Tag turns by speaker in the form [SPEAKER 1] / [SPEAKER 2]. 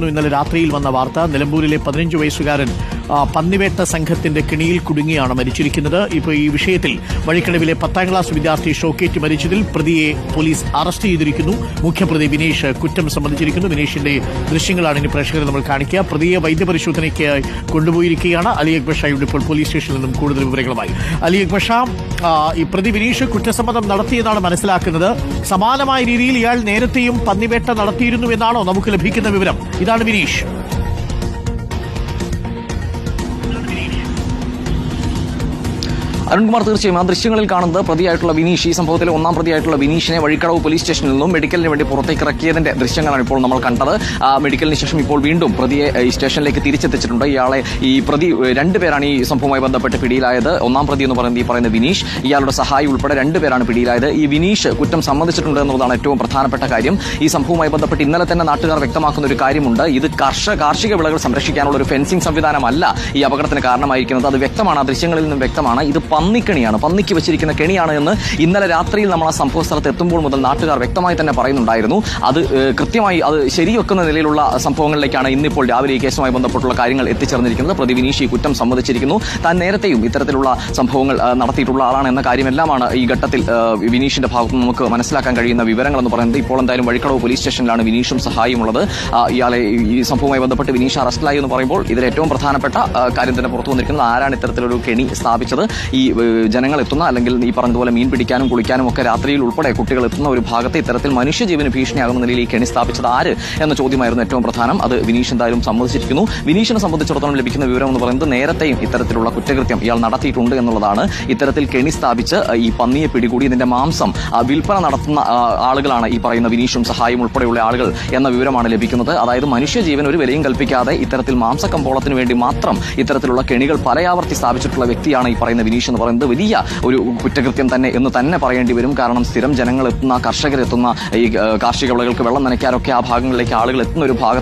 [SPEAKER 1] ഇന്നലെ രാത്രിയിൽ വന്ന വാർത്ത നിലമ്പൂരിലെ പതിനഞ്ച് വയസ്സുകാരൻ പന്നിവേട്ട സംഘത്തിന്റെ കിണിയിൽ കുടുങ്ങിയാണ് മരിച്ചിരിക്കുന്നത്. ഇപ്പോൾ ഈ വിഷയത്തിൽ വഴിക്കടവിലെ പത്താം ക്ലാസ് വിദ്യാർത്ഥി ഷോക്കേറ്റ് മരിച്ചതിൽ പ്രതിയെ പോലീസ് അറസ്റ്റ് ചെയ്തിരിക്കുന്നു. മുഖ്യപ്രതി വിനീഷ് കുറ്റം സമ്മതിച്ചിരിക്കുന്നു വിനീഷിന്റെ ദൃശ്യങ്ങളാണ് ഇനി പ്രേക്ഷകരെ നമ്മൾ കാണിക്കുക. പ്രതിയെ വൈദ്യപരിശോധനയ്ക്ക് കൊണ്ടുപോയിരിക്കുകയാണ്. അലി അക്ബർ ഷായുടെ ഇപ്പോൾ പോലീസ് സ്റ്റേഷനിൽ നിന്നും കൂടുതൽ വിവരങ്ങളുമായി. അലി അക്ബർ ഷാ ഈ പ്രതി വിനീഷ് കുറ്റസമ്മതം നടത്തിയെന്നാണ് മനസ്സിലാക്കുന്നത്. സമാനമായ രീതിയിൽ ഇയാൾ നേരത്തെയും പന്നിവേട്ട നടത്തിയിരുന്നു എന്നാണോ നമുക്ക് ലഭിക്കുന്ന വിവരം? ഇതാണ് വിനീഷ്.
[SPEAKER 2] അരുൺകുമാർ തീർച്ചയായും ആ ദൃശ്യങ്ങളിൽ കാണുന്നത് പ്രതിയായിട്ടുള്ള വിനീഷ്. ഈ സംഭവത്തിലെ ഒന്നാം പ്രതിയായിട്ടുള്ള വിനീഷിനെ വഴിക്കടവ് പോലീസ് സ്റ്റേഷനിൽ നിന്നും മെഡിക്കലിന് വേണ്ടി പുറത്തേക്ക് ഇറക്കിയതിന്റെ ദൃശ്യങ്ങളാണ് ഇപ്പോൾ നമ്മൾ കണ്ടത്. മെഡിക്കലിന് ശേഷം ഇപ്പോൾ വീണ്ടും പ്രതിയെ ഈ സ്റ്റേഷനിലേക്ക് തിരിച്ചെത്തിച്ചിട്ടുണ്ട്. ഇയാളെ ഈ പ്രതി രണ്ടു രണ്ടുപേരാണ് ഈ സംഭവവുമായി ബന്ധപ്പെട്ട് പിടിയിലായത്. ഒന്നാം പ്രതി എന്ന് പറയുന്നത് ഈ പറയുന്ന വിനീഷ് ഇയാളുടെ സഹായി ഉൾപ്പെടെ രണ്ടുപേരാണ് പിടിയിലായത്. ഈ വിനീഷ് കുറ്റം സമ്മതിച്ചിട്ടുണ്ട് എന്നുള്ളതാണ് ഏറ്റവും പ്രധാനപ്പെട്ട കാര്യം. ഈ സംഭവവുമായി ബന്ധപ്പെട്ട് ഇന്നലെ തന്നെ നാട്ടുകാർ വ്യക്തമാക്കുന്ന ഒരു കാര്യമുണ്ട്. ഇത് കർഷക കാർഷിക വിളകൾ സംരക്ഷിക്കാനുള്ള ഒരു ഫെൻസിംഗ് സംവിധാനമല്ല ഈ അപകടത്തിന് കാരണമായിരിക്കുന്നത്. അത് വ്യക്തമാണ്. ആ ദൃശ്യങ്ങളിൽ നിന്നും വ്യക്തമാണ്. ഇത് പന്നിക്കണിയാണ്. പന്നിക്ക് വെച്ചിരിക്കുന്ന കെണിയാണ് എന്ന് ഇന്നലെ രാത്രിയിൽ നമ്മൾ ആ സംഭവ സ്ഥലത്ത് എത്തുമ്പോൾ മുതൽ നാട്ടുകാർ വ്യക്തമായി തന്നെ പറയുന്നുണ്ടായിരുന്നു. അത് കൃത്യമായി അത് ശരിവെക്കുന്ന നിലയിലുള്ള സംഭവങ്ങളിലേക്കാണ് ഇന്നിപ്പോൾ രാവിലെ ഈ കേസുമായി ബന്ധപ്പെട്ടുള്ള കാര്യങ്ങൾ എത്തിച്ചേർന്നിരിക്കുന്നത്. പ്രതി വിനീഷ് കുറ്റം സമ്മതിച്ചിരിക്കുന്നു. താൻ നേരത്തെയും ഇത്തരത്തിലുള്ള സംഭവങ്ങൾ നടത്തിയിട്ടുള്ള ആളാണ് എന്ന കാര്യമെല്ലാമാണ് ഈ ഘട്ടത്തിൽ വിനീഷിന്റെ ഭാഗത്ത് നമുക്ക് മനസ്സിലാക്കാൻ കഴിയുന്ന വിവരങ്ങൾ എന്ന് പറയുന്നത്. ഇപ്പോൾ എന്തായാലും വഴിക്കടവ് പോലീസ് സ്റ്റേഷനിലാണ് വിനീഷും സഹായമുള്ളത് ഇയാളെ ഈ സംഭവവുമായി ബന്ധപ്പെട്ട് വിനീഷ് അറസ്റ്റിലായി എന്ന് പറയുമ്പോൾ ഇതിൽ ഏറ്റവും പ്രധാനപ്പെട്ട കാര്യം തന്നെ പുറത്തു വന്നിരിക്കുന്നത് ആരാണ് ഇത്തരത്തിലൊരു കെണി സ്ഥാപിച്ചത്. ഈ ജനങ്ങൾ എത്തുന്ന അല്ലെങ്കിൽ ഈ പറഞ്ഞതുപോലെ മീൻ പിടിക്കാനും കുളിക്കാനും ഒക്കെ രാത്രിയിൽ ഉൾപ്പെടെ കുട്ടികൾ എത്തുന്ന ഒരു ഭാഗത്ത് ഇത്തരത്തിൽ മനുഷ്യജീവന് ഭീഷണിയാകുന്ന നിലയിൽ ഈ കെണി സ്ഥാപിച്ചത് ആര് എന്ന ചോദ്യമായിരുന്നു ഏറ്റവും പ്രധാനം. അത് വിനീഷ് എന്തായാലും സമ്മതിച്ചിരിക്കുന്നു. വിനീഷിനെ സംബന്ധിച്ചിടത്തോളം ലഭിക്കുന്ന വിവരം എന്ന് പറയുന്നത് നേരത്തെയും ഇത്തരത്തിലുള്ള കുറ്റകൃത്യം ഇയാൾ നടത്തിയിട്ടുണ്ട് എന്നുള്ളതാണ്. ഇത്തരത്തിൽ കെണി സ്ഥാപിച്ച് ഈ പന്നിയെ പിടികൂടി ഇതിന്റെ മാംസം വിൽപ്പന നടത്തുന്ന ആളുകളാണ് ഈ പറയുന്ന വിനീഷും സഹായും ഉൾപ്പെടെയുള്ള ആളുകൾ എന്ന വിവരമാണ് ലഭിക്കുന്നത്. അതായത് മനുഷ്യജീവൻ ഒരു വിലയും കൽപ്പിക്കാതെ ഇത്തരത്തിൽ മാംസക്കമ്പോളത്തിന് വേണ്ടി മാത്രം ഇത്തരത്തിലുള്ള കെണികൾ പലയാവർത്തി സ്ഥാപിച്ചിട്ടുള്ള വ്യക്തിയാണ് ഈ പറയുന്ന വിനീഷ് എന്ന് പറയുന്നത് വലിയ ഒരു കുറ്റകൃത്യം തന്നെ എന്ന് തന്നെ പറയേണ്ടി വരും. കാരണം സ്ഥിരം ജനങ്ങൾ എത്തുന്ന കർഷകരെത്തുന്ന ഈ കാർഷിക വിളകൾക്ക് വെള്ളം നനയ്ക്കാനൊക്കെ ആ ഭാഗങ്ങളിലേക്ക് ആളുകൾ എത്തുന്ന ഒരു ഭാഗം